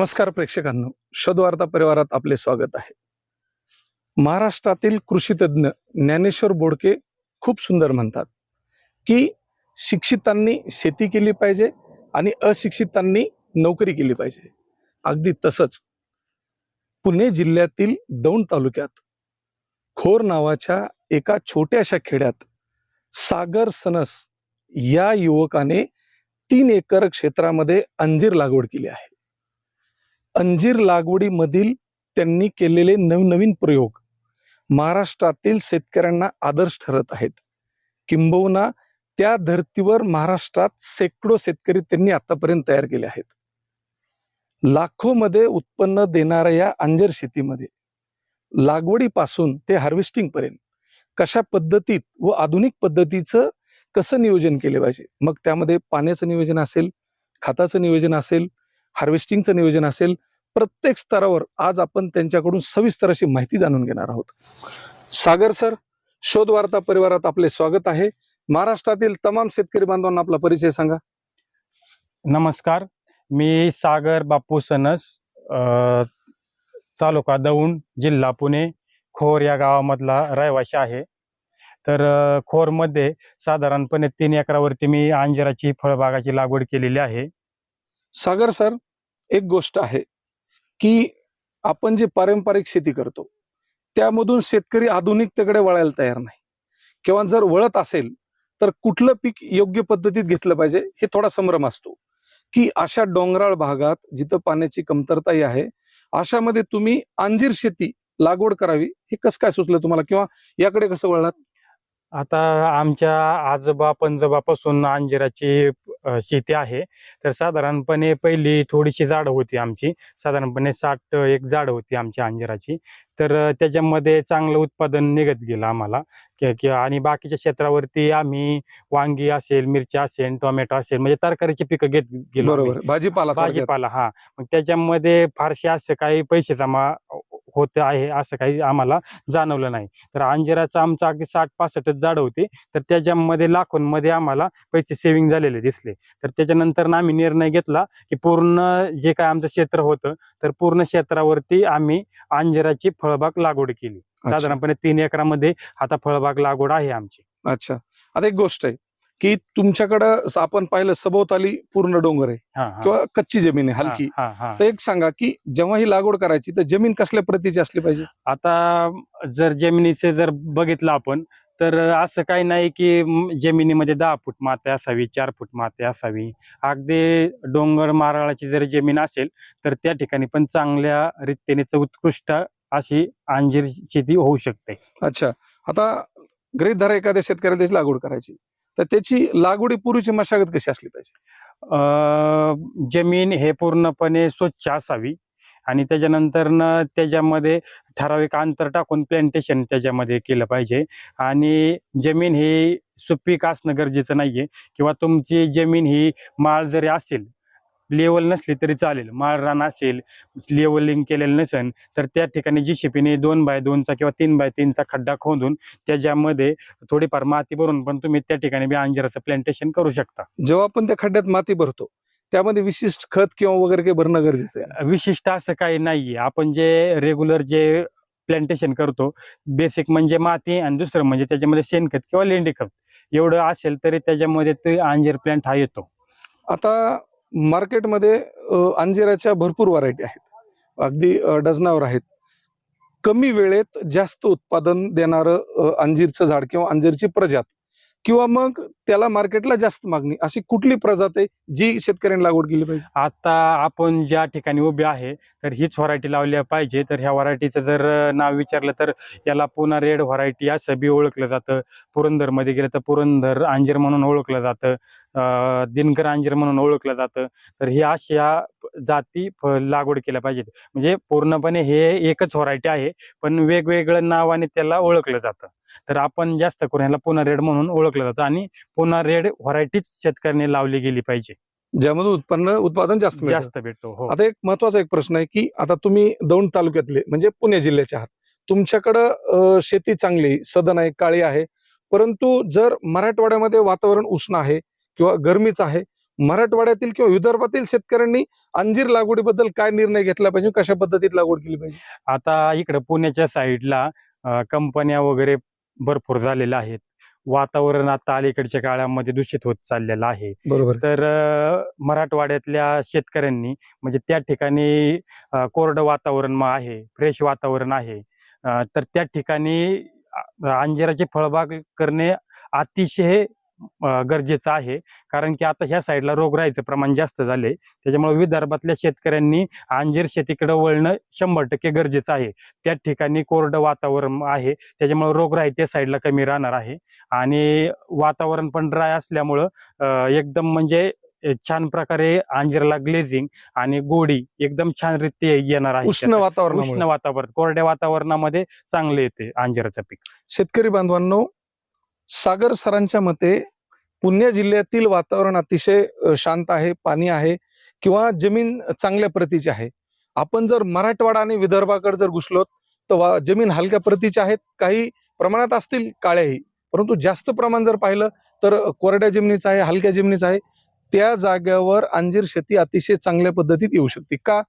नमस्कार प्रेक्षकांनो शोधवार्ता परिवारात आपले स्वागत आहे. महाराष्ट्रातील कृषीतज्ज्ञ ज्ञानेश्वर बोडके खूप सुंदर म्हणतात की शिक्षितांनी शेती केली पाहिजे आणि अशिक्षितांनी नोकरी केली पाहिजे. अगदी तसंच पुणे जिल्ह्यातील दौंड तालुक्यात खोर नावाच्या एका छोट्याशा खेड्यात सागर सनस या युवकाने तीन एकर क्षेत्रामध्ये अंजीर लागवड केली आहे. अंजीर लागवडीमधील त्यांनी केलेले नवनवीन प्रयोग महाराष्ट्रातील शेतकऱ्यांना आदर्श ठरत आहेत. किंबहुना त्या धर्तीवर महाराष्ट्रात शेकडो शेतकरी त्यांनी आतापर्यंत तयार केले आहेत. लाखो मध्ये उत्पन्न देणाऱ्या या अंजीर शेतीमध्ये लागवडीपासून ते हार्वेस्टिंग पर्यंत कशा पद्धतीत व आधुनिक पद्धतीचं कसं नियोजन केले पाहिजे? मग त्यामध्ये पाण्याचं नियोजन असेल खताचं नियोजन असेल हार्वेस्टिंगचं नियोजन असेल प्रत्येक स्तरावर आज आपण त्यांच्याकडून सविस्तर अशी माहिती जाणून घेणार आहोत. सागर सर शोध वार्ता परिवारात आपले स्वागत आहे. महाराष्ट्रातील तमाम शेतकरी बांधवांना आपला परिचय सांगा. नमस्कार. मी सागर बापू सनस तालुका दौंड जिल्हा पुणे खोर या गावामधला रहिवाशी आहे. तर खोरमध्ये साधारणपणे तीन एकरावरती मी अंजिराची फळबागाची लागवड केलेली आहे. सागर सर एक गोष्ट आहे की आपण जे पारंपरिक शेती करतो त्यामधून शेतकरी आधुनिकतेकडे वळायला तयार नाही. किंवा जर वळत असेल तर कुठलं पीक योग्य पद्धतीत घेतलं पाहिजे हे थोडा संभ्रम असतो. की अशा डोंगराळ भागात जिथं पाण्याची कमतरताही आहे अशामध्ये तुम्ही अंजीर शेती लागवड करावी हे कसं काय सुचलं तुम्हाला? किंवा याकडे कसं वळलात? आता आमच्या आजोबा पंजोबापासून अंजिराची शेती आहे. तर साधारणपणे पहिली थोडीशी झाडं होती आमची. साधारणपणे साठ एक झाडं होती आमच्या अंजिराची. तर त्याच्यामध्ये चांगलं उत्पादन निघत गेलं आम्हाला. कि- कि- आणि बाकीच्या क्षेत्रावरती आम्ही वांगी असेल मिरच्या असेल टोमॅटो असेल म्हणजे तरकारीची पिकं घेत गेलो. बरोबर. भाजीपाला. भाजीपाला हा. मग त्याच्यामध्ये फारसे असं काही पैसे जमा होत आहे असं काही आम्हाला जाणवलं नाही. तर अंजिराचं आमचं अगदी साठ पासष्टच झाडं होती. तर त्याच्यामध्ये लाखोंमध्ये आम्हाला पैसे सेव्हिंग झालेले दिसले. तर त्याच्यानंतर ना आम्ही निर्णय घेतला की पूर्ण जे काय आमचं क्षेत्र होतं तर पूर्ण क्षेत्रावरती आम्ही अंजिराची फळबाग लागवड केली. साधारणपणे तीन एकरामध्ये आता फळबाग लागवड आहे आमची. अच्छा. आता एक गोष्ट आहे. की तुमच्याकडं आपण पाहिलं सभोवताली पूर्ण डोंगर आहे. किंवा कच्ची जमीन आहे हलकी. तर एक सांगा की जेव्हा ही लागवड करायची तर जमीन कसल्या प्रतीची असली पाहिजे? आता जर जमिनीचे जर बघितलं आपण तर असं काही नाही की जमिनीमध्ये दहा फूट माती असावी चार फूट माती असावी. अगदी डोंगर माराळाची जर जमीन असेल तर त्या ठिकाणी पण चांगल्या रीतीने उत्कृष्ट अशी अंजीर शेती होऊ शकते. अच्छा. आता गृहित धरा एखाद्या शेतकऱ्याला त्याची लागवड करायची. तर त्याची लागवडीपूर्वीची मशागत कशी असली पाहिजे? जमीन हे पूर्णपणे स्वच्छ असावी आणि त्याच्यानंतर न त्याच्यामध्ये ठराविक अंतर टाकून प्लांटेशन त्याच्यामध्ये केलं पाहिजे. आणि जमीन ही सुपीक असणं गरजेचं नाहीये किंवा तुमची जमीन ही माळ जरी असेल लेवल नसली तरी चालेल. माळ रान असेल लेवलिंग केलेलं नसेल तर त्या ठिकाणी जी शिपीने दोन बाय दोनचा किंवा तीन बाय तीनचा खड्डा खोदून त्याच्यामध्ये थोडीफार माती भरून पण तुम्ही त्या ठिकाणी बी अंजिराचं प्लांटेशन करू शकता. जेव्हा आपण त्या खड्ड्यात माती भरतो त्यामध्ये विशिष्ट खत किंवा वगैरे काही भरणं गरजेचं आहे? विशिष्ट असं काही नाहीये. आपण जे रेग्युलर जे प्लांटेशन करतो बेसिक म्हणजे माती आणि दुसरं म्हणजे त्याच्यामध्ये शेणखत किंवा लेंडी खत एवढं असेल तरी त्याच्यामध्ये ते अंजीर प्लांट हा येतो. आता मार्केटमध्ये अंजिराच्या भरपूर व्हरायटी आहेत. अगदी डझनावर आहेत. कमी वेळेत जास्त उत्पादन देणारं अंजीरचं झाड किंवा अंजीरची प्रजात किंवा मग त्याला मार्केटला जास्त मागणी अशी कुठली प्रजात आहे जी शेतकऱ्यांनी लागवड केली पाहिजे? आता आपण ज्या ठिकाणी उभे आहे तर हीच व्हरायटी लावली पाहिजे. तर ह्या व्हरायटीचं जर नाव विचारलं तर याला पुन्हा रेड व्हरायटी असं बी ओळखलं जातं. पुरंदरमध्ये गेलं तर पुरंदर अंजीर म्हणून ओळखलं जातं. दिनकर अंजीर म्हणून ओळखलं जातं. तर ही अशा जाती लागवड केल्या पाहिजेत. म्हणजे पूर्णपणे हे एकच व्हरायटी आहे पण वेगवेगळं नावाने त्याला ओळखलं जातं. तर आपण जास्त करून ह्याला पुन्हा रेड म्हणून ओळखलं जातं आणि पुन्हा रेड व्हरायटीच शेतकऱ्यांनी लावली गेली पाहिजे. ज्यामधून उत्पन्न उत्पादन जास्त. जास्त भेटतो हो. आता एक महत्त्वाचा एक प्रश्न आहे की आता तुम्ही दौंड तालुक्यातले म्हणजे पुणे जिल्ह्याचे आहात. तुमच्याकडं शेती चांगली सदन आहे काळी आहे. परंतु जर मराठवाड्यामध्ये वातावरण उष्ण आहे किंवा गरमीचं आहे मराठवाड्यातील किंवा विदर्भातील शेतकऱ्यांनी अंजीर लागवडीबद्दल काय निर्णय घेतला पाहिजे? कशा पद्धतीत लागवड केली पाहिजे? आता इकडे पुण्याच्या साईडला कंपन्या वगैरे भरपूर झालेल्या आहेत. वातावरण आता अलीकडच्या काळामध्ये दूषित होत चाललेलं आहे. बरोबर. तर मराठवाड्यातल्या शेतकऱ्यांनी म्हणजे त्या ठिकाणी कोरडं वातावरण आहे फ्रेश वातावरण आहे. तर त्या ठिकाणी अंजिराची फळबाग करणे अतिशय गरजेचं आहे. कारण की आता ह्या साईडला रोगराईचं प्रमाण जास्त झाले त्याच्यामुळे विदर्भातल्या शेतकऱ्यांनी अंजीर शेतीकडे वळणं शंभर टक्के गरजेचं आहे. त्या ठिकाणी कोरडं वातावरण आहे. त्याच्यामुळे रोगराई त्या साईडला कमी राहणार आहे. आणि वातावरण पण ड्राय असल्यामुळं एकदम म्हणजे छान प्रकारे अंजीरला ग्लेझिंग आणि गोडी एकदम छान रीती येणार आहे उष्ण. वातावरण उष्ण वातावरण कोरड्या वातावरणामध्ये चांगले येते अंजिराचं पीक. शेतकरी बांधवांनो सागर सरांच्या मते पुणे जिल्ह्यातील वातावरण अतिशय शांत आहे पाणी आहे किंवा जमीन चांगल्या प्रतीची आहे. आपण जर मराठवाडा आणि विदर्भाकडे जर घुसलो तर जमीन हलक्या प्रतीची आहेत काही प्रमाणात असतील काळ्याही परंतु जास्त प्रमाण जर पाहिलं तर कोरड्या जमिनीचं आहे हलक्या जमिनीचं आहे त्या जाग्यावर अंजीर शेती अतिशय चांगल्या पद्धतीत येऊ शकते. का?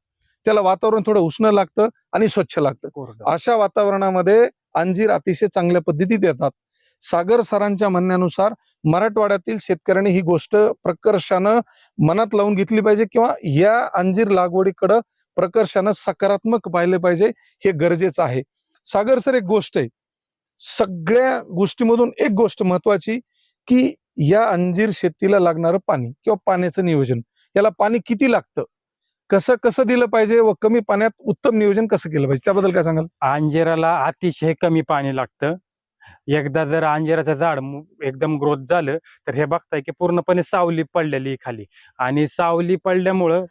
त्याला वातावरण थोडं उष्ण लागतं आणि स्वच्छ लागतं. अशा वातावरणामध्ये अंजीर अतिशय चांगल्या पद्धतीत येतात. सागर सरांच्या म्हणण्यानुसार मराठवाड्यातील शेतकऱ्यांनी ही गोष्ट प्रकर्षानं मनात लावून घेतली पाहिजे किंवा या अंजीर लागवडीकडं प्रकर्षानं सकारात्मक पाहिले पाहिजे हे गरजेचं आहे. सागर सर एक गोष्ट आहे. सगळ्या गोष्टीमधून एक गोष्ट महत्वाची की या अंजीर शेतीला लागणारं पाणी किंवा पाण्याचं नियोजन. याला पाणी किती लागतं? कसं कसं दिलं पाहिजे व कमी पाण्यात उत्तम नियोजन कसं केलं पाहिजे? त्याबद्दल काय सांगाल? अंजिराला अतिशय कमी पाणी लागतं. एकदा जर अंजिराचं झाड एकदम ग्रोथ झालं तर हे बघताय की पूर्णपणे सावली पडलेली खाली. आणि सावली पडल्यामुळं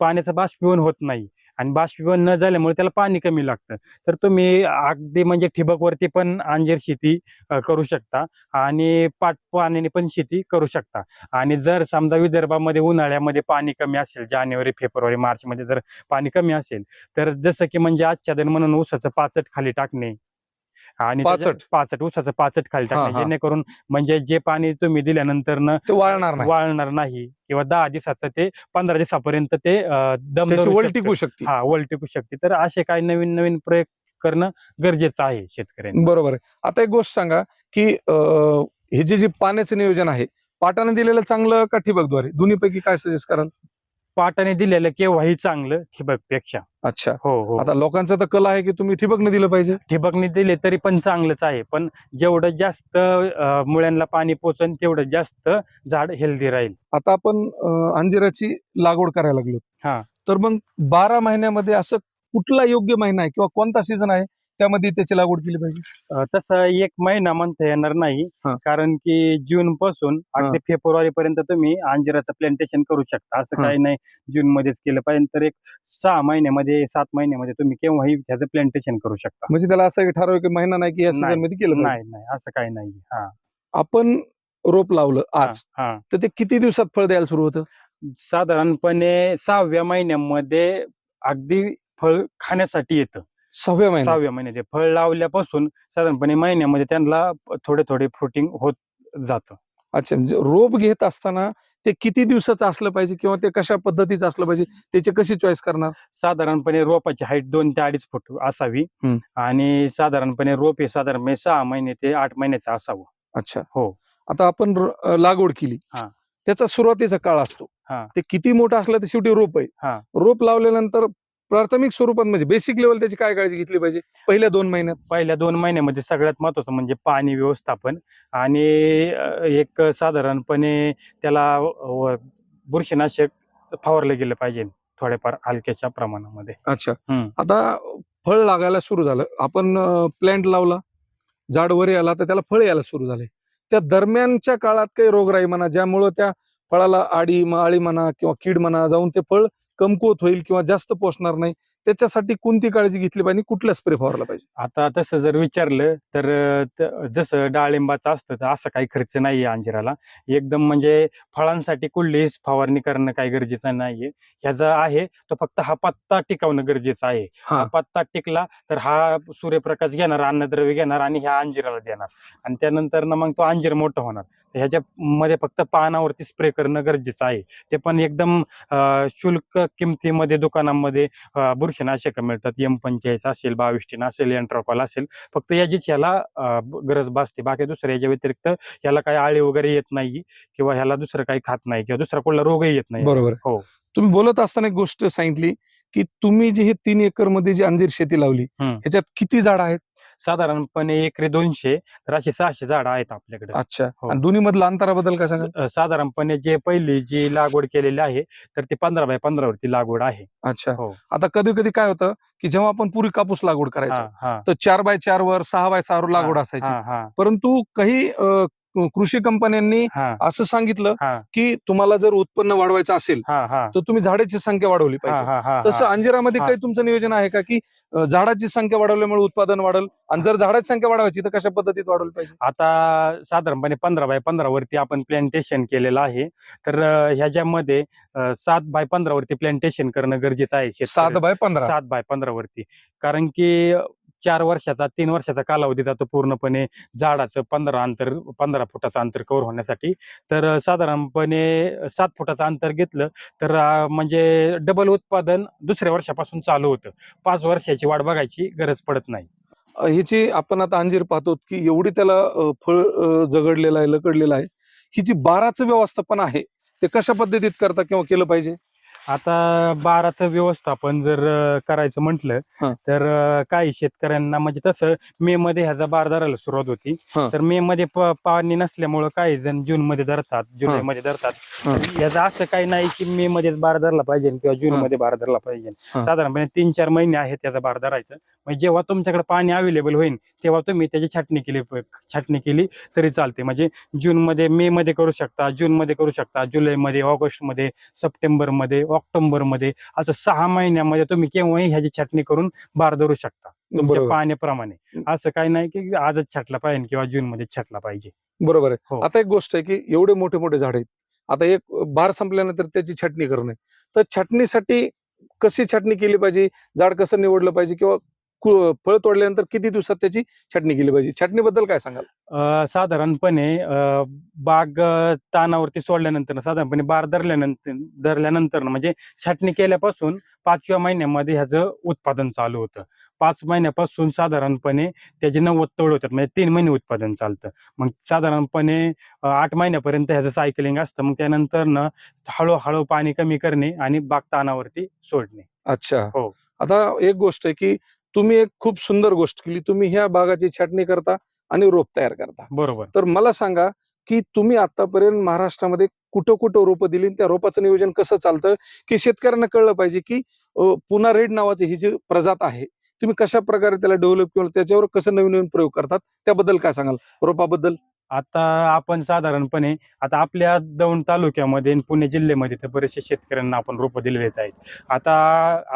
पाण्याचं बाष्पीभवन होत नाही. आणि बाष्पीभवन न झाल्यामुळे त्याला पाणी कमी लागतं. तर तुम्ही अगदी म्हणजे ठिबकवरती पण अंजीर शेती करू शकता. आणि पाट पाण्याने पण शेती करू शकता. आणि जर समजा विदर्भामध्ये उन्हाळ्यामध्ये पाणी कमी असेल जानेवारी फेब्रुवारी मार्च मध्ये जर पाणी कमी असेल तर जसं की म्हणजे आच्छादन म्हणून ऊसाचं पाचट खाली टाकणे आणि पाचट? पाचट ऊसाचं पाचट खाली टाकणे. जेणेकरून म्हणजे जे पाणी तुम्ही दिल्यानंतर वाळणार नाही. वाळणार नाही किंवा दहा दिवसाचं ते पंधरा दिवसापर्यंत ते दम. टिकू शकते. हा वल टिकू शकते. तर असे काही नवीन नवीन प्रयोग करणं गरजेचं आहे शेतकऱ्यांनी. बरोबर आता एक गोष्ट सांगा की हे जे जे पाण्याचं नियोजन आहे पाटाने दिलेलं चांगलं का ठिबकद्वारे? दोन्हीपैकी काय सजेस्ट कराल? पाटाने दिलेलं केव्हाही चांगलं ठिबकपेक्षा. अच्छा. हो हो. आता लोकांचा तर कल आहे की तुम्ही ठिबकने दिलं पाहिजे. ठिबकने दिले तरी पण चांगलंच आहे. पण जेवढं जास्त मुळ्यांना पाणी पोचन तेवढं जास्त झाड हेल्दी राहील. आता आपण अंजिराची लागवड करायला लागलो हा. तर मग बारा महिन्यामध्ये असं कुठला योग्य महिना आहे किंवा कोणता सीझन आहे त्यामध्ये त्याची लागवड केली पाहिजे? अं, तसं एक महिना म्हणता येणार नाही. हा. कारण की जून पासून अगदी फेब्रुवारी पर्यंत तुम्ही अंजिराचं प्लांटेशन करू शकता. असं हा. काही नाही जून मध्येच केलं पाहिजे. तर एक सहा महिन्यामध्ये सात महिन्यामध्ये तुम्ही केव्हाही त्याचं प्लांटेशन करू शकता. म्हणजे त्याला असं ठराविक महिना नाही की या नाही. सीझनमध्ये केलं पाहिजे? नाही नाही. असं काही नाही. हा. आपण रोप लावलं आज. हा. तर ते किती दिवसात फळ द्यायला सुरू होतं? साधारणपणे सहाव्या महिन्यामध्ये अगदी फळ खाण्यासाठी येतं. सहाव्या महिन्यात सहाव्या महिन्याचे फळ लावल्यापासून साधारणपणे महिन्यामध्ये त्यांना थोडे थोडे फ्रुटिंग होत जातं अच्छा म्हणजे रोप घेत असताना ते किती दिवसाचं असलं पाहिजे किंवा ते कशा पद्धतीचं असलं पाहिजे त्याची कशी चॉईस करणार साधारणपणे रोपाची हाईट दोन ते अडीच फूट असावी हम्म. आणि साधारणपणे रोप हे साधारणपणे सहा महिने ते आठ महिन्याचं असावं अच्छा हो. आता आपण र- अं, लागवड केली हा. त्याचा सुरुवातीचा काळ असतो हा. ते किती मोठं असलं तर शेवटी रोप आहे हा. रोप लावल्यानंतर प्राथमिक स्वरूपात म्हणजे बेसिक लेवल त्याची काय काळजी घेतली पाहिजे? पहिल्या दोन महिन्यात? पहिल्या दोन महिन्यामध्ये सगळ्यात महत्वाचं म्हणजे पाणी व्यवस्थापन आणि एक साधारणपणे त्याला बुरशीनाशक फवारलं गेलं पाहिजे थोड्याफार हलक्याच्या प्रमाणामध्ये. अच्छा. आता फळ लागायला सुरू झालं. आपण प्लॅन्ट लावला झाड वर आला तर त्याला फळ यायला सुरू झाले. त्या दरम्यानच्या काळात काही रोगराई म्हणा ज्यामुळं त्या फळाला आडी म- आळी म्हणा किंवा कीड म्हणा जाऊन ते फळ कमकुवत होईल किंवा जास्त पोचणार नाही. त्याच्यासाठी कोणती काळजी घेतली पाहिजे कुठला स्प्रे फवारला पाहिजे? आता तसं जर विचारलं तर जसं डाळिंबाचं असतं तर असं काही खर्च नाहीये अंजिराला. एकदम म्हणजे फळांसाठी कुठलीही फवारणी करणं काही गरजेचं नाहीये. ह्याचा आहे तो फक्त हा पत्ता टिकवणं गरजेचं आहे. हा. पत्ता टिकला तर हा सूर्यप्रकाश घेणार अन्नद्रव्य घेणार आणि ह्या अंजिराला देणार. आणि त्यानंतर ना मग तो अंजीर मोठं होणार. ह्याच्या मध्ये फक्त पानावरती स्प्रे करणं गरजेचं आहे. ते पण एकदम शुल्क किमतीमध्ये दुकानामध्ये बुरशीनाशक मिळतात? एम पंचायत असेल बाविस्टीन असेल एन्ट्रोपॉल असेल. फक्त याचीच याला गरज भासते. बाकी दुसऱ्या याच्या व्यतिरिक्त याला काही आळी वगैरे येत नाही किंवा ह्याला दुसरं काही खात नाही किंवा दुसरा कुठला रोगही येत नाही. बरोबर. हो. तुम्ही बोलत असताना एक गोष्ट सांगितली की तुम्ही जी हे तीन एकरमध्ये जी अंजीर शेती लावली. ह्याच्यात किती झाड आहेत? साधारणपणे एकरी दोनशे तर असे सहाशे झाडं आहेत आपल्याकडे. अच्छा. हो. आणि दोन्ही मधला अंतराबद्दल काय? सांगाल स- साधारणपणे जे पहिली जी लागवड केलेली आहे तर ती पंधरा बाय पंधरा वरती लागवड आहे. अच्छा. हो. आता कधी कधी काय होतं की जेव्हा आपण पूर्वी कापूस लागवड हा करायचो हा. तर चार बाय चार वर सहा बाय सहा वर लागवड असायची. हा हा. परंतु काही अ, कृषी कंपन्यांनी असं सांगितलं की तुम्हाला जर उत्पन्न वाढवायचं असेल हा हा. तर तुम्ही झाडाची संख्या वाढवली पाहिजे. तसं अंजिरामध्ये. काही तुमचं नियोजन आहे का की झाडाची संख्या वाढवल्यामुळे उत्पादन वाढेल? आणि जर झाडाची संख्या वाढवायची तर कशा पद्धतीत वाढवली पाहिजे? आता साधारणपणे पंधरा बाय पंधरा वरती आपण प्लॅन्टेशन केलेलं आहे. तर ह्याच्यामध्ये सात बाय पंधरा वरती प्लॅन्टेशन करणं गरजेचं आहे सात. बाय पंधरा. सात बाय पंधरा वरती. कारण की चार वर्षाचा तीन वर्षाचा कालावधी जातो पूर्णपणे झाडाचं पंधरा अंतर पंधरा फुटाचं अंतर कव्हर होण्यासाठी. तर साधारणपणे सात फुटाचं अंतर घेतलं तर म्हणजे डबल उत्पादन दुसऱ्या वर्षापासून चालू होतं. पाच वर्षाची वाढ बघायची गरज पडत नाही. ह्याची आपण आता अंजीर पाहतो की एवढी त्याला फळ जगडलेलं आहे लकडलेलं आहे. ही जी बाराचं व्यवस्थापन आहे. ते कशा पद्धतीत करता किंवा केलं पाहिजे? आता बाराचं व्यवस्थापन जर अं, करायचं हा. म्हटलं तर अं, काही शेतकऱ्यांना म्हणजे तसं मे मध्ये ह्याचा बार धरायला सुरुवात होती हा. तर मे मध्ये प- पाणी नसल्यामुळं काही जण जून मध्ये धरतात जुलै मध्ये धरतात हा. याचं असं काही नाही की मे मध्येच बार धरला पाहिजे किंवा जून हा. मध्ये बार धरला पाहिजे हा. साधारणपणे तीन चार महिने आहेत त्याचा बार धरायचं म्हणजे जेव्हा तुमच्याकडे पाणी अवेलेबल होईल तेव्हा तुम्ही त्याची छाटणी केली छाटणी केली तरी चालते म्हणजे जून मध्ये मे मध्ये करू शकता जून मध्ये करू शकता जुलै मध्ये ऑगस्टमध्ये सप्टेंबरमध्ये ऑक्टोबरमध्ये असं सहा महिन्यामध्ये तुम्ही केव्हाही ह्याची छाटणी करून बार धरू शकता. तुमच्या पाण्याप्रमाणे. असं काही नाही की आजच छाटला पाहिजे किंवा जून मध्ये छाटला पाहिजे. बरोबर आहे. हो. आता एक गोष्ट आहे की एवढे मोठे मोठे झाड आहेत. आता एक बार संपल्यानंतर त्याची छाटणी करणे. तर छाटणीसाठी कशी छाटणी केली पाहिजे? झाड कसं निवडलं पाहिजे? किंवा फळ तोडल्यानंतर किती दिवसात त्याची छाटणी केली पाहिजे? छाटणीबद्दल काय सांगाल? साधारणपणे बाग तानावरती सोडल्यानंतर साधारणपणे बार धरल्यानंतर धरल्यानंतर म्हणजे छाटणी केल्यापासून पाचव्या महिन्यामध्ये ह्याचं उत्पादन चालू होतं. पाच महिन्यापासून साधारणपणे त्याचे नव्वद तोड होतात म्हणजे तीन महिने उत्पादन चालतं. मग साधारणपणे आठ महिन्यापर्यंत ह्याचं सायकलिंग असतं. मग त्यानंतर न हळूहळू पाणी कमी करणे आणि बाग तानावरती सोडणे. अच्छा. हो. आता एक गोष्ट आहे की तुम्ही एक खूप सुंदर गोष्ट केली. तुम्ही ह्या बागाची छाटणी करता आणि रोप तयार करता. बरोबर. तर मला सांगा की तुम्ही आतापर्यंत महाराष्ट्रामध्ये कुठं कुठं रोपं दिली आणि त्या रोपाचं नियोजन कसं चालतं? की शेतकऱ्यांना कळलं पाहिजे की पुन्हा रेड नावाची ही जी प्रजात आहे तुम्ही कशा प्रकारे त्याला डेव्हलप किंवा त्याच्यावर कसं नवीन नवीन प्रयोग करतात? त्याबद्दल काय सांगाल? रोपाबद्दल? आता आपण साधारणपणे आता आपल्या दौंड तालुक्यामध्ये आणि पुणे जिल्ह्यामध्ये तर बरेचसे शेतकऱ्यांना आपण रोपं दिलेलेच आहेत. आता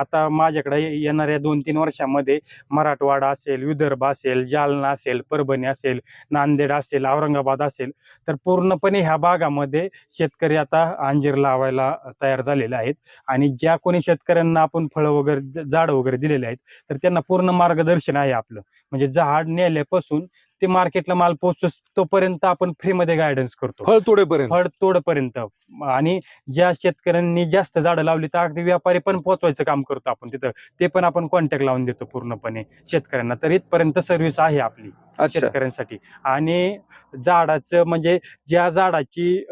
आता माझ्याकडे येणाऱ्या दोन तीन वर्षामध्ये मराठवाडा असेल विदर्भ असेल जालना असेल परभणी असेल नांदेड असेल औरंगाबाद असेल तर पूर्णपणे ह्या भागामध्ये शेतकरी आता अंजीर लावायला तयार झालेले आहेत. आणि ज्या कोणी शेतकऱ्यांना आपण फळं वगैरे झाडं वगैरे दिलेले आहेत तर त्यांना पूर्ण मार्गदर्शन आहे आपलं. म्हणजे झाड नेल्यापासून ते मार्केटला माल पोहोचतो तोपर्यंत आपण फ्रीमध्ये गायडन्स करतो. फळ तोडेपर्यंत. फळ तोडपर्यंत. आणि ज्या शेतकऱ्यांनी जास्त झाडं लावली तर अगदी व्यापारी पण पोहोचवायचं काम करतो आपण तिथं. ते पण आपण कॉन्टॅक्ट लावून देतो पूर्णपणे शेतकऱ्यांना. तर इथपर्यंत सर्व्हिस आहे आपली शेतकऱ्यांसाठी. आणि झाडाचं म्हणजे ज्या झाडाची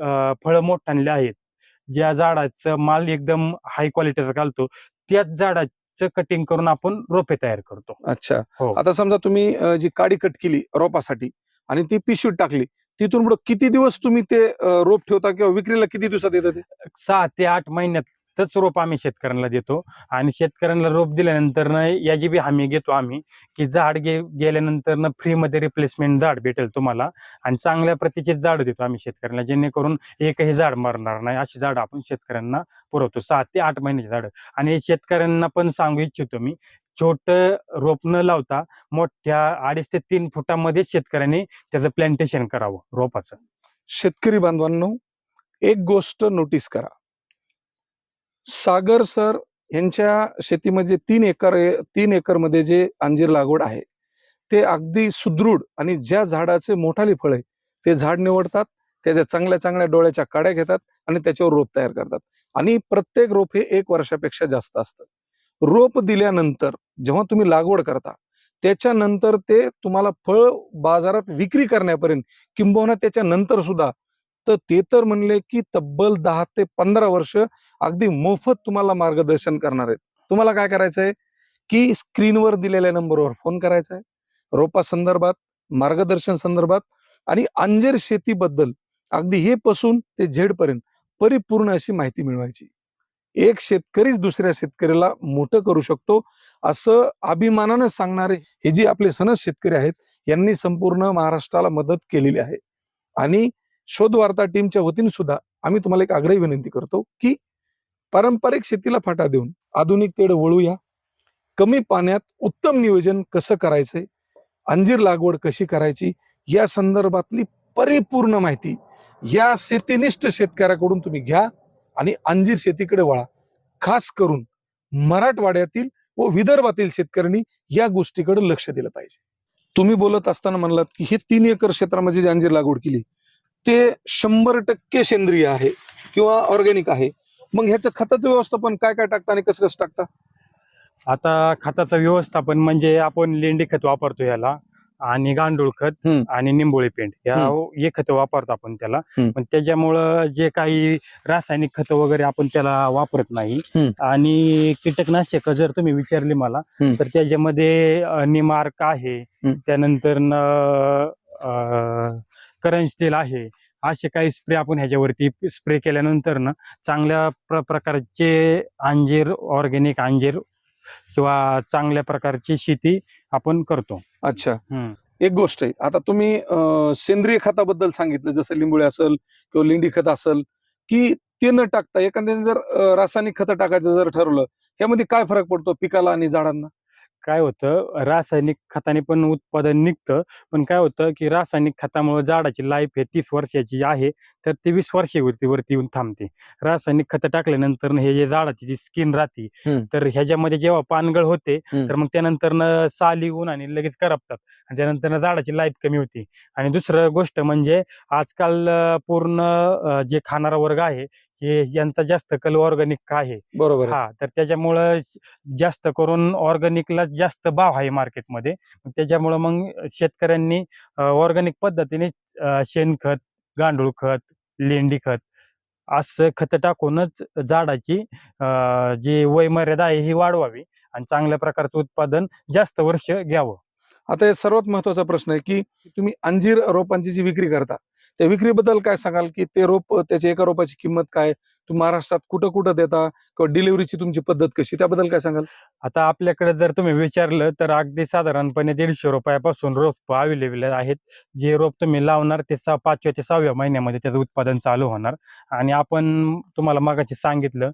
फळं मोठांली आहेत ज्या झाडाचं माल एकदम हाय क्वालिटीचा घालतो त्याच झाडाचं कटिंग करून आपण रोपे तयार करतो. अच्छा. हो. आता समजा तुम्ही जी काडी कट केली रोपासाठी आणि ती पिशवीत टाकली तिथून पुढे किती दिवस तुम्ही ते रोप ठेवता किंवा विक्रीला किती दिवसात येतं ते? सहा ते आठ महिन्यात तच रोप आम्ही शेतकऱ्यांना देतो. आणि शेतकऱ्यांना रोप दिल्यानंतर न याची बी हमी घेतो आम्ही की झाड गे गेल्यानंतर फ्रीमध्ये रिप्लेसमेंट झाड भेटेल तुम्हाला. आणि चांगल्या प्रतीचे झाड देतो आम्ही शेतकऱ्यांना जेणेकरून एकही झाड मरणार नाही अशी झाड आपण शेतकऱ्यांना पुरवतो. सात ते आठ महिन्याची झाडं. आणि शेतकऱ्यांना पण सांगू इच्छितो मी छोट रोप न लावता मोठ्या अडीच ते तीन फुटामध्ये शेतकऱ्यांनी त्याचं प्लांटेशन करावं रोपाचं. शेतकरी बांधवांनो एक गोष्ट नोटीस करा. सागर सर यांच्या शेतीमध्ये तीन एकर तीन एकरमध्ये जे अंजीर लागवड आहे ते अगदी सुदृढ आणि ज्या झाडाचे मोठाली फळ आहे ते झाड निवडतात त्याच्या चांगल्या चांगल्या डोळ्याच्या काड्या घेतात आणि त्याच्यावर रोप तयार करतात. आणि प्रत्येक रोप हे एक वर्षापेक्षा जास्त असतं. रोप दिल्यानंतर जेव्हा तुम्ही लागवड करता त्याच्यानंतर ते तुम्हाला फळ बाजारात विक्री करण्यापर्यंत किंबहुना त्याच्या नंतर सुद्धा तर ते तर म्हणले की तब्बल दहा ते पंधरा वर्ष अगदी मोफत तुम्हाला मार्गदर्शन करणार आहेत. तुम्हाला काय करायचंय? की स्क्रीनवर दिलेल्या नंबरवर फोन करायचा आहे रोपा संदर्भात मार्गदर्शन संदर्भात आणि अंजीर शेतीबद्दल अगदी हे पासून ते झेडपर्यंत परिपूर्ण अशी माहिती मिळवायची. एक शेतकरीच दुसऱ्या शेतकऱ्याला मोठं करू शकतो असं अभिमानानं सांगणारे हे जे आपले सनद शेतकरी आहेत यांनी संपूर्ण महाराष्ट्राला मदत केलेली आहे. आणि शोधवार्ता टीमच्या वतीने सुद्धा आम्ही तुम्हाला एक आग्रही विनंती करतो की पारंपरिक शेतीला फाटा देऊन आधुनिकतेकडे वळूया. कमी पाण्यात उत्तम नियोजन कसं करायचंय? अंजीर लागवड कशी करायची? या संदर्भातली परिपूर्ण माहिती या शेतीनिष्ठ शेतकऱ्याकडून तुम्ही घ्या आणि अंजीर शेतीकडे वळा. खास करून मराठवाड्यातील व विदर्भातील शेतकऱ्यांनी या गोष्टीकडे लक्ष दिलं पाहिजे. तुम्ही बोलत असताना म्हणलात की हे तीन एकर क्षेत्रामध्ये जी अंजीर लागवड केली ते शंभर टक्के सेंद्रिय आहे किंवा ऑर्गॅनिक आहे मग ह्याचं खताचं व्यवस्थापन काय काय टाकता आणि कसं कसं टाकता आता खताचं व्यवस्थापन म्हणजे आपण लेंडी खत वापरतो याला आणि गांडूळ खत हम्म. आणि निंबोळी पेंट या हे खत वापरतो आपण त्याला हम्म. पण त्याच्यामुळं जे काही रासायनिक खत वगैरे आपण त्याला वापरत नाही हम्म. आणि कीटकनाशक जर तुम्ही विचारली मला हम्म. तर त्याच्यामध्ये अं, निमार्क आहे हम्म. त्यानंतर करंज तेल आहे. असे काही स्प्रे आपण ह्याच्यावरती स्प्रे केल्यानंतर ना चांगल्या प्र प्रकारचे अंजीर ऑर्गॅनिक अंजीर किंवा चांगल्या प्रकारची शेती आपण करतो. अच्छा. हम्म. एक गोष्ट आहे. आता तुम्ही सेंद्रिय खताबद्दल सांगितलं जसं लिंबोळी असेल किंवा लेंडी खत असेल की ते न टाकता एखाद्याने जर रासायनिक खतं टाकायचं जर ठरवलं यामध्ये काय फरक पडतो पिकाला आणि झाडांना? काय होतं रासायनिक खताने पण उत्पादन निघतं पण काय होतं की रासायनिक खतामुळे झाडाची लाईफ हे तीस वर्षाची आहे तर ती वीस वर्षावरती वरती येऊन थांबते रासायनिक खतं टाकल्यानंतर हे जे झाडाची जी स्किन राहते. तर ह्याच्यामध्ये जेव्हा पानगळ होते. तर मग त्यानंतर साल येऊन आणि लगेच करपतात आणि त्यानंतर झाडाची लाईफ कमी होती आणि दुसरं गोष्ट म्हणजे आजकाल पूर्ण जे खाणारा वर्ग आहे हे यांचा जास्त कल ऑर्गॅनिक आहे? बरोबर. हा तर त्याच्यामुळं जास्त करून ऑर्गॅनिकला जास्त भाव आहे मार्केटमध्ये त्याच्यामुळं मग शेतकऱ्यांनी ऑर्गॅनिक पद्धतीने शेणखत गांडूळ खत लेंडी खत असं खत टाकूनच झाडाची जी वयमर्यादा आहे ही वाढवावी आणि चांगल्या प्रकारचं उत्पादन जास्त वर्ष घ्यावं. आता हे सर्वात महत्त्वाचा प्रश्न आहे की तुम्ही अंजीर रोपांची जी विक्री करता त्या विक्रीबद्दल काय सांगाल की ते रोप त्याच्या एका रोपाची किंमत काय? तुम्ही महाराष्ट्रात कुठं कुठं देता किंवा डिलिव्हरीची तुमची पद्धत कशी? त्याबद्दल काय सांगाल? आता आपल्याकडे जर तुम्ही विचारलं तर अगदी साधारणपणे दीडशे रुपयापासून रोप अवेलेबल आहेत. जे रोप तुम्ही लावणार ते पाचव्या ते सहाव्या महिन्यामध्ये त्याचं उत्पादन चालू होणार. आणि आपण तुम्हाला मागाशी सांगितलं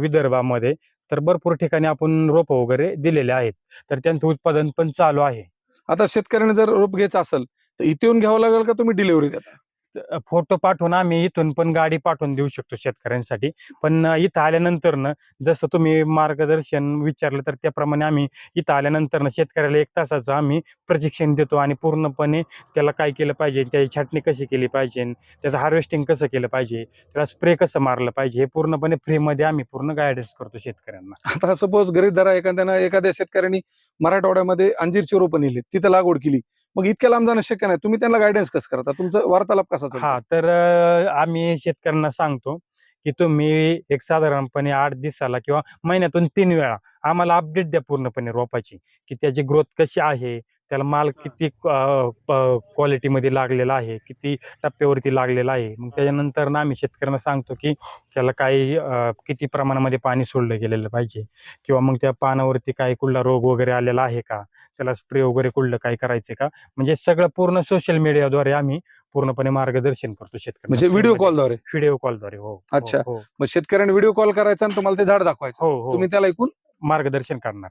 विदर्भामध्ये तर भरपूर ठिकाणी आपण रोप वगैरे दिलेले आहेत. तर त्यांचं उत्पादन पण चालू आहे. आता शेतकऱ्याने जर रोप घ्यायचं असेल तर इथे येऊन घ्यावं लागेल का तुम्ही डिलिव्हरी देता? फोटो पाठवून आम्ही इथून पण गाडी पाठवून देऊ शकतो शेतकऱ्यांसाठी. पण इथं आल्यानंतर ना जसं तुम्ही मार्गदर्शन विचारलं तर त्याप्रमाणे आम्ही इथं आल्यानंतर ना शेतकऱ्याला एक तासाचं आम्ही प्रशिक्षण देतो आणि पूर्णपणे त्याला काय केलं पाहिजे त्याची छाटणी कशी केली पाहिजे त्याचं हार्वेस्टिंग कसं केलं पाहिजे त्याला स्प्रे कसं मारलं पाहिजे हे पूर्णपणे फ्रीमध्ये आम्ही पूर्ण गायडन्स करतो शेतकऱ्यांना. आता सपोज गरीब दरा एखाद्यानं एखाद्या शेतकऱ्यांनी मराठवाड्यामध्ये अंजीरची रोपं नेली तिथं लागवड केली. मग इतक्या लांब जाणं शक्य नाही. तुम्ही त्यांना गायडन्स कसं करता? तुमचं वार्तालाप कसा चालतो? हा तर अं, आम्ही शेतकऱ्यांना सांगतो की तुम्ही एक साधारणपणे आठ दिवसाला किंवा महिन्यातून तीन वेळा आम्हाला अपडेट द्या पूर्णपणे रोपाची की त्याची ग्रोथ कशी आहे त्याला माल किती क्वालिटीमध्ये लागलेला आहे किती टप्प्यावरती लागलेला आहे. मग त्याच्यानंतर ना आम्ही शेतकऱ्यांना सांगतो की त्याला काही अं, किती प्रमाणामध्ये पाणी सोडलं गेलेलं पाहिजे किंवा मग त्या पानावरती काही कुठला रोग वगैरे आलेला आहे का? त्याला स्प्रे वगैरे कुठलं काही करायचं का? म्हणजे सगळं पूर्ण सोशल मीडियाद्वारे आम्ही पूर्णपणे मार्गदर्शन करतो शेतकऱ्यांना. म्हणजे व्हिडिओ कॉलद्वारे व्हिडिओ कॉलद्वारे हो हो, अच्छा. हो. मग शेतकऱ्याने व्हिडिओ कॉल करायचा आणि तुम्हाला ते झाड दाखवायचं. हो हो. तुम्ही त्याला ऐकून मार्गदर्शन करणार.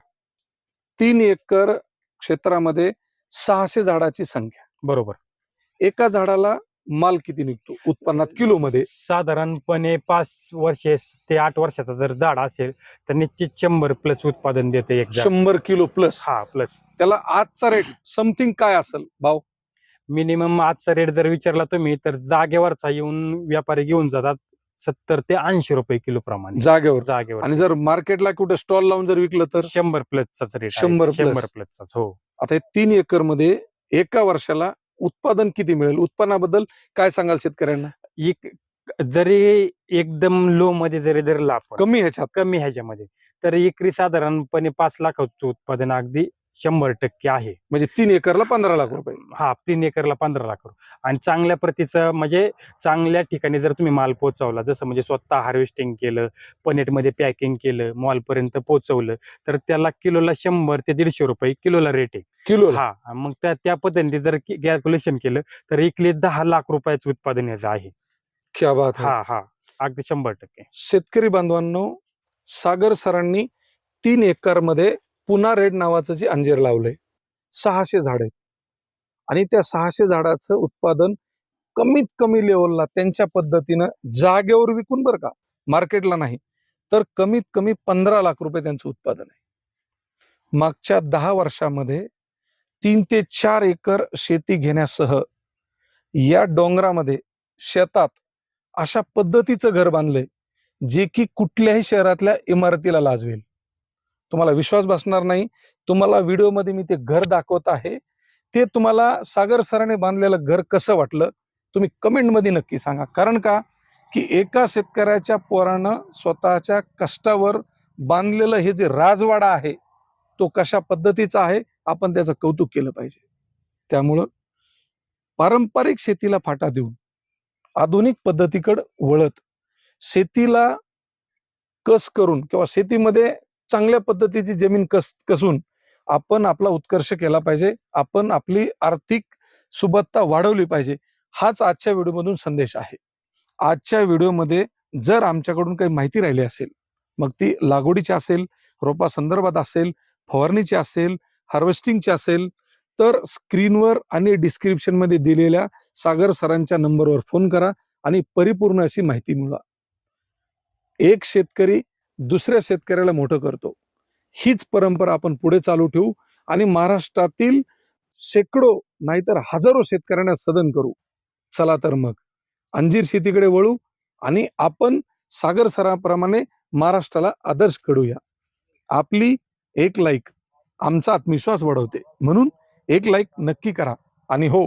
तीन एकर क्षेत्रामध्ये सहाशे झाडाची संख्या. बरोबर. एका झाडाला माल किती निघतो? उत्पन्नात किलो मध्ये साधारणपणे पाच वर्षे ते आठ वर्षाचा जर झाड असेल तर निश्चित शंभर प्लस उत्पादन देते एक झाड शंभर किलो प्लस हा प्लस त्याला आजचा रेट समथिंग काय असेल भाव मिनिमम आजचा रेट जर विचारला तुम्ही तर जागेवरचा येऊन व्यापारी घेऊन जातात सत्तर ते ऐंशी रुपये किलो प्रमाणे. जागेवर? जागेवर. आणि जर मार्केटला कुठे स्टॉल लावून जर विकलं तर? शंभर प्लसचाच रेट शंभर plus. शंभर प्लसचाच हो. आता हे तीन एकरमध्ये एका वर्षाला उत्पादन किती मिळेल? उत्पन्नाबद्दल काय सांगाल शेतकऱ्यांना? एक जरी एकदम लो मध्ये जरी धरला आपण कमी ह्याच्यात. कमी ह्याच्यामध्ये तर एकरी साधारणपणे पाच लाखाचं उत्पादन अगदी शंभर टक्के आहे. म्हणजे तीन एकरला पंधरा लाख रुपये. हा तीन एकरला पंधरा लाख रुपये. आणि चांगल्या प्रतीचं म्हणजे चांगल्या ठिकाणी जर तुम्ही माल पोहोचवला जसं म्हणजे स्वतः हार्वेस्टिंग केलं पनेटमध्ये पॅकिंग केलं मॉलपर्यंत पोहोचवलं तर त्याला किलोला शंभर ते दीडशे रुपये किलोला रेट आहे. किलो हा मग त्या त्या पद्धतीने जर कॅल्क्युलेशन केलं तर एकली दहा लाख रुपयाचं उत्पादन याचं आहे. क्या बात आहे. हा हा अगदी शंभर टक्के. शेतकरी बांधवांनो सागर सरांनी तीन एकरमध्ये पुन्हा रेड नावाचं जे अंजीर लावलंय सहाशे झाड आहेत. आणि त्या सहाशे झाडाचं उत्पादन कमीत कमी लेवलला त्यांच्या पद्धतीनं जागेवर विकून बरं का मार्केटला नाही तर कमीत कमी पंधरा लाख रुपये त्यांचं उत्पादन आहे. मागच्या दहा वर्षामध्ये तीन ते चार एकर शेती घेण्यासह या डोंगरामध्ये शेतात अशा पद्धतीचं घर बांधलंय जे की कुठल्याही शहरातल्या इमारतीला लाजवेल. तुम्हाला विश्वास बसणार नाही. तुम्हाला व्हिडिओमध्ये मी ते घर दाखवत आहे. ते तुम्हाला सागर सराने बांधलेलं घर कसं वाटलं? तुम्ही कमेंटमध्ये नक्की सांगा. कारण का? की एका शेतकऱ्याच्या पोरानं स्वतःच्या कष्टावर बांधलेलं हे जे राजवाडा आहे तो कशा पद्धतीचा आहे आपण त्याचं कौतुक केलं पाहिजे. त्यामुळं पारंपरिक शेतीला फाटा देऊन आधुनिक पद्धतीकडं वळत शेतीला कस करून किंवा शेतीमध्ये चांगल्या पद्धतीची जमीन कस कसून आपण आपला उत्कर्ष केला पाहिजे आपण आपली आर्थिक सुबत्ता वाढवली पाहिजे हाच आजच्या व्हिडिओमधून संदेश आहे. आजच्या व्हिडिओमध्ये जर आमच्याकडून काही माहिती राहिली असेल मग ती लागवडीची असेल रोपा संदर्भात असेल फवारणीची असेल हार्वेस्टिंगची असेल तर स्क्रीनवर आणि डिस्क्रिप्शनमध्ये दिलेल्या सागर सरांच्या नंबरवर फोन करा आणि परिपूर्ण अशी माहिती मिळवा. एक शेतकरी दुसऱ्या शेतकऱ्याला मोठं करतो. हीच परंपरा आपण पुढे चालू ठेवू आणि महाराष्ट्रातील शेकडो नाहीतर हजारो शेतकऱ्यांना सदन करू. चला तर मग. अंजीर शेतीकडे वळू आणि आपण सागर सराप्रमाणे महाराष्ट्राला आदर्श घडूया आपली एक लाईक आमचा आत्मविश्वास वाढवते. म्हणून एक लाईक नक्की करा. आणि हो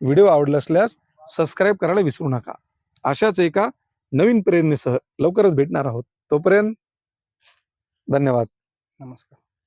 व्हिडिओ आवडला असल्यास सबस्क्राईब करायला विसरू नका. अशाच एका नवीन प्रेरणेसह लवकरच भेटणार आहोत. तोपर्यंत धन्यवाद. नमस्कार.